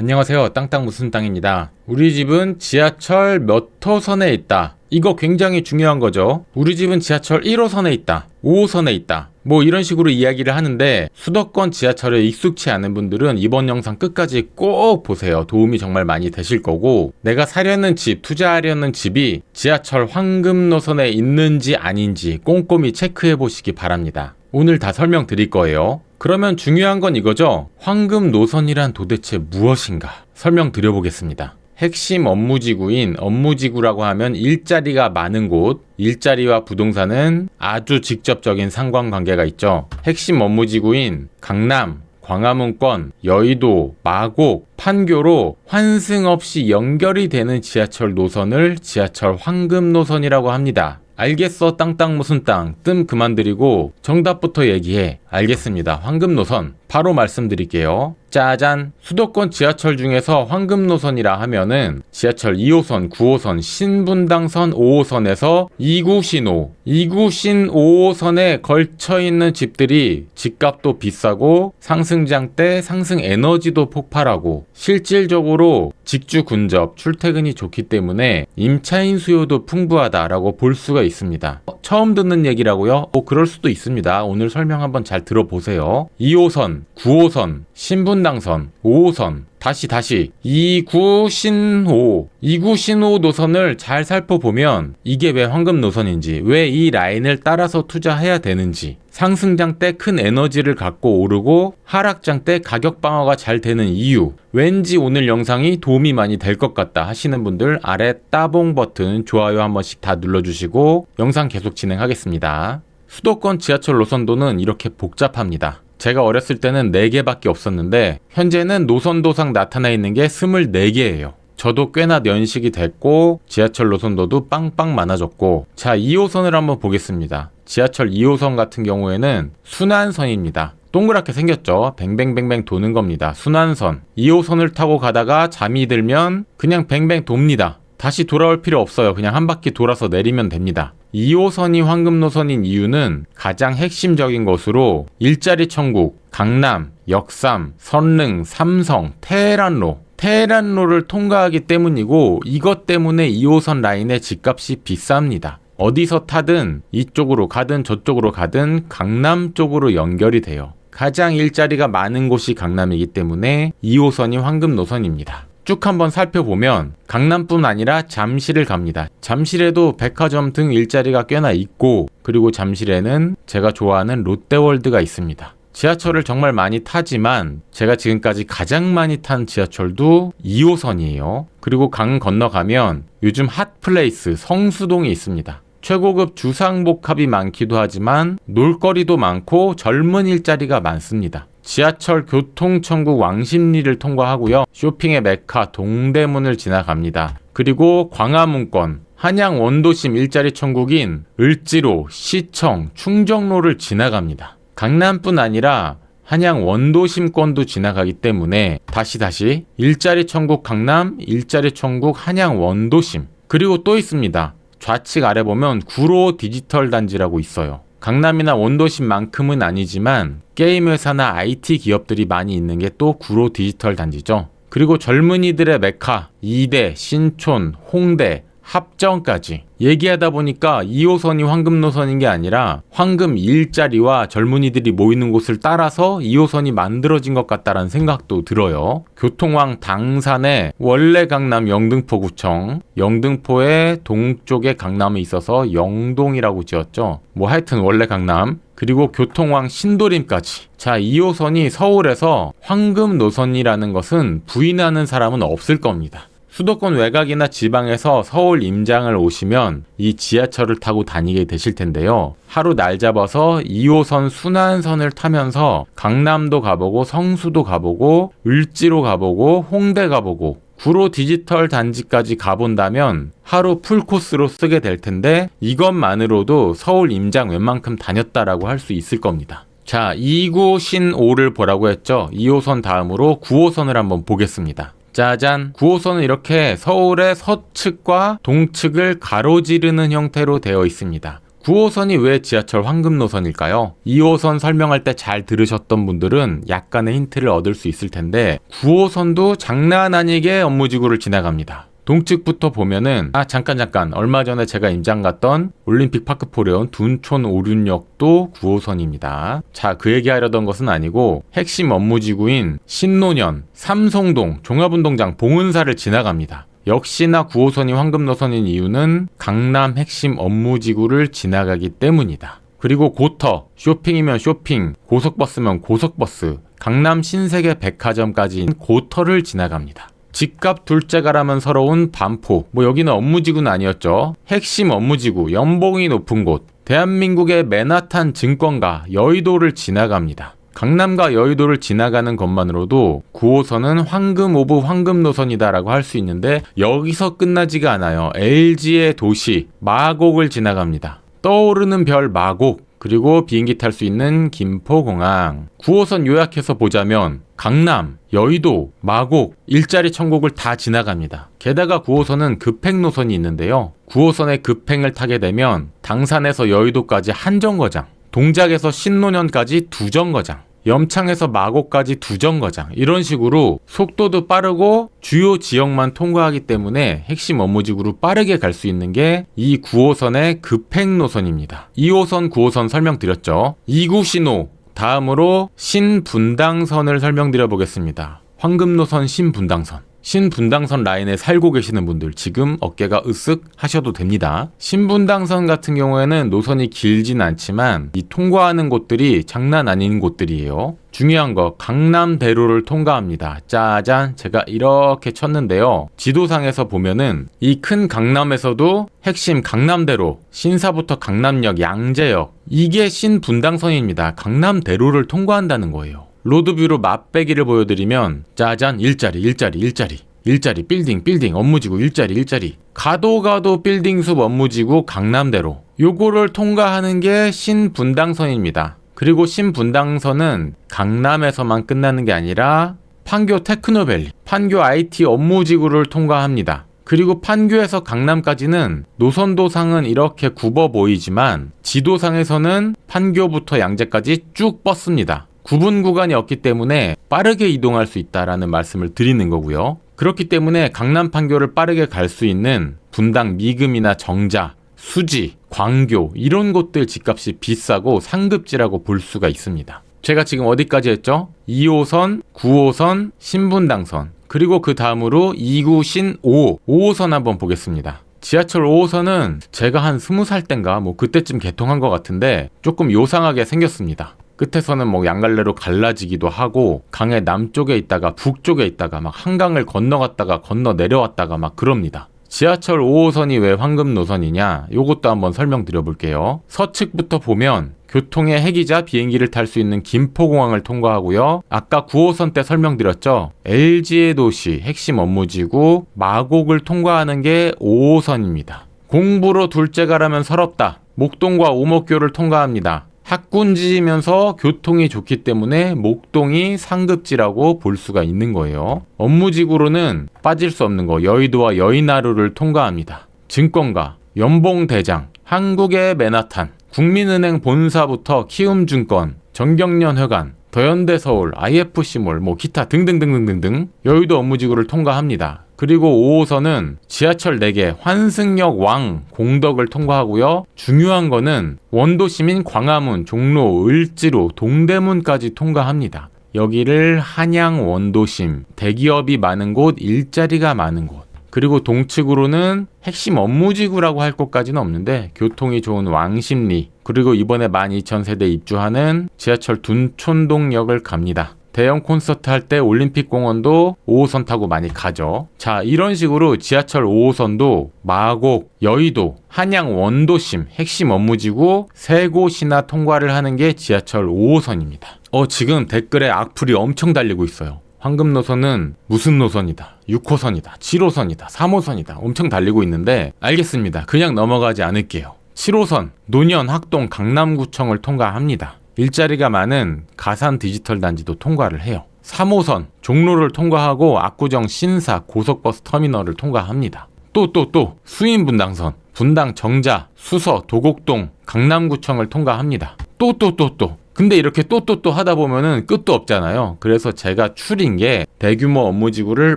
안녕하세요. 땅땅 무슨 땅입니다. 우리 집은 지하철 몇 호선에 있다. 이거 굉장히 중요한 거죠. 우리 집은 지하철 1호선에 있다. 5호선에 있다. 뭐 이런 식으로 이야기를 하는데 수도권 지하철에 익숙치 않은 분들은 이번 영상 끝까지 꼭 보세요. 도움이 정말 많이 되실 거고 내가 사려는 집, 투자하려는 집이 지하철 황금 노선에 있는지 아닌지 꼼꼼히 체크해 보시기 바랍니다. 오늘 다 설명드릴 거예요. 그러면 중요한 건 이거죠. 황금 노선이란 도대체 무엇인가? 설명드려보겠습니다. 핵심 업무지구인 업무지구라고 하면 일자리가 많은 곳, 일자리와 부동산은 아주 직접적인 상관관계가 있죠. 핵심 업무지구인 강남, 광화문권, 여의도, 마곡, 판교로 환승 없이 연결이 되는 지하철 노선을 지하철 황금 노선이라고 합니다. 알겠어 땅땅 무슨 땅. 뜸 그만 드리고 정답부터 얘기해. 알겠습니다. 황금 노선. 바로 말씀드릴게요 짜잔 수도권 지하철 중에서 황금 노선이라 하면은 지하철 2호선 9호선 신분당선 5호선에서 2구 신호 2구 신 5호선에 걸쳐 있는 집들이 집값도 비싸고 상승장 때 상승 에너지도 폭발하고 실질적으로 직주 근접 출퇴근이 좋기 때문에 임차인 수요도 풍부하다라고 볼 수가 있습니다. 어, 처음 듣는 얘기라고요? 뭐 그럴 수도 있습니다. 오늘 설명 한번 잘 들어보세요. 2호선, 9호선, 신분 당선, 5호선, 다시 다시 2구 신호 2구 신호 노선을 잘 살펴보면 이게 왜 황금 노선인지 왜 이 라인을 따라서 투자해야 되는지 상승장 때 큰 에너지를 갖고 오르고 하락장 때 가격 방어가 잘 되는 이유 왠지 오늘 영상이 도움이 많이 될 것 같다 하시는 분들 아래 따봉 버튼 좋아요 한 번씩 다 눌러주시고 영상 계속 진행하겠습니다. 수도권 지하철 노선도는 이렇게 복잡합니다. 제가 어렸을 때는 4개밖에 없었는데 현재는 노선도상 나타나 있는 게 24개예요. 저도 꽤나 연식이 됐고 지하철 노선도도 빵빵 많아졌고 자 2호선을 한번 보겠습니다. 지하철 2호선 같은 경우에는 순환선입니다. 동그랗게 생겼죠. 뱅뱅뱅뱅 도는 겁니다. 순환선. 2호선을 타고 가다가 잠이 들면 그냥 뱅뱅 돕니다. 다시 돌아올 필요 없어요. 그냥 한 바퀴 돌아서 내리면 됩니다. 2호선이 황금노선인 이유는 가장 핵심적인 것으로 일자리 천국, 강남, 역삼, 선릉, 삼성, 테헤란로, 테헤란로를 통과하기 때문이고 이것 때문에 2호선 라인의 집값이 비쌉니다. 어디서 타든 이쪽으로 가든 저쪽으로 가든 강남 쪽으로 연결이 돼요. 가장 일자리가 많은 곳이 강남이기 때문에 2호선이 황금 노선입니다. 쭉 한번 살펴보면 강남뿐 아니라 잠실을 갑니다. 잠실에도 백화점 등 일자리가 꽤나 있고 그리고 잠실에는 제가 좋아하는 롯데월드가 있습니다. 지하철을 정말 많이 타지만 제가 지금까지 가장 많이 탄 지하철도 2호선이에요. 그리고 강 건너가면 요즘 핫플레이스 성수동이 있습니다. 최고급 주상복합이 많기도 하지만 놀거리도 많고 젊은 일자리가 많습니다. 지하철 교통천국 왕십리를 통과하고요. 쇼핑의 메카 동대문을 지나갑니다. 그리고 광화문권, 한양 원도심 일자리 천국인 을지로, 시청, 충정로를 지나갑니다. 강남뿐 아니라 한양 원도심권도 지나가기 때문에 다시 다시 일자리 천국 강남, 일자리 천국 한양 원도심 그리고 또 있습니다. 좌측 아래 보면 구로 디지털 단지라고 있어요. 강남이나 원도심만큼은 아니지만 게임 회사나 IT 기업들이 많이 있는 게 또 구로 디지털 단지죠. 그리고 젊은이들의 메카, 이대, 신촌, 홍대, 합정까지 얘기하다 보니까 2호선이 황금 노선인 게 아니라 황금 일자리와 젊은이들이 모이는 곳을 따라서 2호선이 만들어진 것 같다라는 생각도 들어요. 교통왕 당산에 원래 강남 영등포구청, 영등포의 동쪽에 강남이 있어서 영동이라고 지었죠. 뭐 하여튼 원래 강남, 그리고 교통왕 신도림까지. 자, 2호선이 서울에서 황금 노선이라는 것은 부인하는 사람은 없을 겁니다. 수도권 외곽이나 지방에서 서울 임장을 오시면 이 지하철을 타고 다니게 되실 텐데요. 하루 날 잡아서 2호선 순환선을 타면서 강남도 가보고 성수도 가보고 을지로 가보고 홍대 가보고 구로 디지털 단지까지 가본다면 하루 풀코스로 쓰게 될 텐데 이것만으로도 서울 임장 웬만큼 다녔다라고 할 수 있을 겁니다. 자, 2구 신 5를 보라고 했죠. 2호선 다음으로 9호선을 한번 보겠습니다. 짜잔. 9호선은 이렇게 서울의 서측과 동측을 가로지르는 형태로 되어 있습니다. 9호선이 왜 지하철 황금 노선일까요? 2호선 설명할 때 잘 들으셨던 분들은 약간의 힌트를 얻을 수 있을 텐데 9호선도 장난 아니게 업무지구를 지나갑니다. 동측부터 보면은 아 잠깐 잠깐 얼마 전에 제가 임장 갔던 올림픽 파크포레온 둔촌 오륜역도 9호선입니다. 자 그 얘기하려던 것은 아니고 핵심 업무지구인 신노년, 삼성동, 종합운동장, 봉은사를 지나갑니다. 역시나 9호선이 황금노선인 이유는 강남 핵심 업무지구를 지나가기 때문이다. 그리고 고터, 쇼핑이면 쇼핑, 고속버스면 고속버스, 강남 신세계 백화점까지인 고터를 지나갑니다. 집값 둘째 가라면 서러운 반포, 뭐 여기는 업무지구는 아니었죠. 핵심 업무지구, 연봉이 높은 곳, 대한민국의 맨하탄 증권가, 여의도를 지나갑니다. 강남과 여의도를 지나가는 것만으로도 9호선은 황금 오브 황금 노선이다라고 할 수 있는데 여기서 끝나지가 않아요. LG의 도시 마곡을 지나갑니다. 떠오르는 별 마곡 그리고 비행기 탈 수 있는 김포공항 9호선 요약해서 보자면 강남, 여의도, 마곡, 일자리 천국을 다 지나갑니다. 게다가 9호선은 급행 노선이 있는데요. 9호선의 급행을 타게 되면 당산에서 여의도까지 한 정거장, 동작에서 신노년까지 두 정거장, 염창에서 마곡까지 두 정거장 이런 식으로 속도도 빠르고 주요 지역만 통과하기 때문에 핵심 업무지구로 빠르게 갈 수 있는 게 이 9호선의 급행 노선입니다. 2호선, 9호선 설명드렸죠. 2구 신호 다음으로 신분당선을 설명드려 보겠습니다. 황금노선 신분당선. 신분당선 라인에 살고 계시는 분들 지금 어깨가 으쓱 하셔도 됩니다. 신분당선 같은 경우에는 노선이 길진 않지만 이 통과하는 곳들이 장난 아닌 곳들이에요. 중요한 거 강남대로를 통과합니다. 짜잔 제가 이렇게 쳤는데요. 지도상에서 보면은 이 큰 강남에서도 핵심 강남대로 신사부터 강남역 양재역 이게 신분당선입니다. 강남대로를 통과한다는 거예요. 로드뷰로 맛배기를 보여드리면 짜잔 일자리 일자리 일자리 일자리 빌딩 빌딩 업무지구 일자리 일자리 가도 가도 빌딩 숲 업무지구 강남대로 요거를 통과하는 게 신분당선입니다. 그리고 신분당선은 강남에서만 끝나는 게 아니라 판교 테크노밸리, 판교 IT 업무지구를 통과합니다. 그리고 판교에서 강남까지는 노선도상은 이렇게 굽어 보이지만 지도상에서는 판교부터 양재까지 쭉 뻗습니다. 구분 구간이 없기 때문에 빠르게 이동할 수 있다라는 말씀을 드리는 거고요. 그렇기 때문에 강남 판교를 빠르게 갈 수 있는 분당 미금이나 정자, 수지, 광교 이런 곳들 집값이 비싸고 상급지라고 볼 수가 있습니다. 제가 지금 어디까지 했죠? 2호선, 9호선, 신분당선 그리고 그 다음으로 2구 신 5, 5호선 한번 보겠습니다. 지하철 5호선은 제가 한 20살 땐가 뭐 그때쯤 개통한 것 같은데 조금 요상하게 생겼습니다. 끝에서는 뭐 양갈래로 갈라지기도 하고 강의 남쪽에 있다가 북쪽에 있다가 막 한강을 건너갔다가 건너 내려왔다가 막 그럽니다. 지하철 5호선이 왜 황금 노선이냐? 요것도 한번 설명드려 볼게요. 서측부터 보면 교통의 핵이자 비행기를 탈 수 있는 김포공항을 통과하고요. 아까 9호선 때 설명드렸죠. LG의 도시 핵심 업무지구 마곡을 통과하는 게 5호선입니다. 공부로 둘째 가라면 서럽다. 목동과 오목교를 통과합니다. 학군지면서 교통이 좋기 때문에 목동이 상급지라고 볼 수가 있는 거예요. 업무지구로는 빠질 수 없는 거 여의도와 여의나루를 통과합니다. 증권가, 연봉대장, 한국의 맨하탄, 국민은행 본사부터 키움증권, 정경련 회관, 더현대 서울, IFC몰, 뭐 기타 등등등등등등 여의도 업무지구를 통과합니다. 그리고 5호선은 지하철 4개 환승역 왕 공덕을 통과하고요. 중요한 거는 원도시민 광화문, 종로, 을지로, 동대문까지 통과합니다. 여기를 한양 원도심, 대기업이 많은 곳, 일자리가 많은 곳. 그리고 동측으로는 핵심 업무지구라고 할 곳까지는 없는데 교통이 좋은 왕십리 그리고 이번에 12,000세대 입주하는 지하철 둔촌동역을 갑니다. 대형 콘서트 할 때 올림픽 공원도 5호선 타고 많이 가죠. 자, 이런 식으로 지하철 5호선도 마곡, 여의도, 한양 원도심, 핵심 업무지구 세 곳이나 통과를 하는 게 지하철 5호선입니다. 어, 지금 댓글에 악플이 엄청 달리고 있어요. 황금 노선은 무슨 노선이다. 6호선이다. 7호선이다. 3호선이다. 엄청 달리고 있는데 알겠습니다. 그냥 넘어가지 않을게요. 7호선 노년 학동 강남구청을 통과합니다. 일자리가 많은 가산 디지털 단지도 통과를 해요. 3호선 종로를 통과하고 압구정 신사 고속버스 터미널을 통과합니다. 또 또 또 수인 분당선 분당 정자, 수서, 도곡동, 강남구청을 통과합니다. 또 또 또 또. 근데 이렇게 또 또 또 하다 보면은 끝도 없잖아요. 그래서 제가 추린 게 대규모 업무 지구를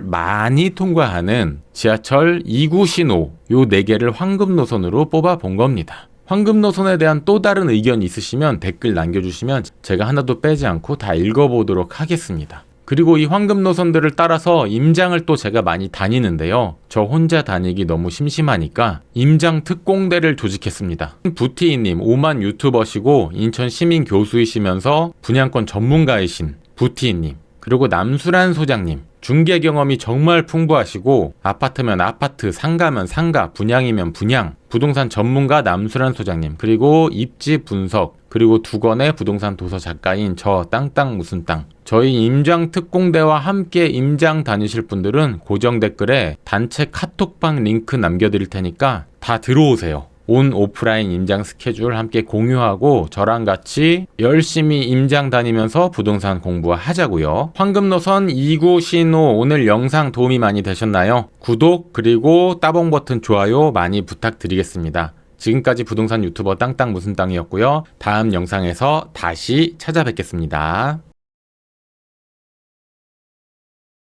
많이 통과하는 지하철 2구 신호 요 4개를 황금 노선으로 뽑아 본 겁니다. 황금 노선에 대한 또 다른 의견 있으시면 댓글 남겨주시면 제가 하나도 빼지 않고 다 읽어보도록 하겠습니다. 그리고 이 황금 노선들을 따라서 임장을 또 제가 많이 다니는데요. 저 혼자 다니기 너무 심심하니까 임장 특공대를 조직했습니다. 부티이님, 오만 유튜버시고 인천 시민 교수이시면서 분양권 전문가이신 부티이님, 그리고 남수란 소장님, 중개 경험이 정말 풍부하시고 아파트면 아파트, 상가면 상가, 분양이면 분양, 부동산 전문가 남수란 소장님, 그리고 입지 분석, 그리고 두 권의 부동산 도서 작가인 저 땅땅 무슨 땅. 저희 임장 특공대와 함께 임장 다니실 분들은 고정 댓글에 단체 카톡방 링크 남겨드릴 테니까 다 들어오세요. 온 오프라인 임장 스케줄 함께 공유하고 저랑 같이 열심히 임장 다니면서 부동산 공부하자고요. 황금노선 2구 신호 오늘 영상 도움이 많이 되셨나요? 구독 그리고 따봉 버튼 좋아요 많이 부탁드리겠습니다. 지금까지 부동산 유튜버 땅땅 무슨 땅이었고요. 다음 영상에서 다시 찾아뵙겠습니다.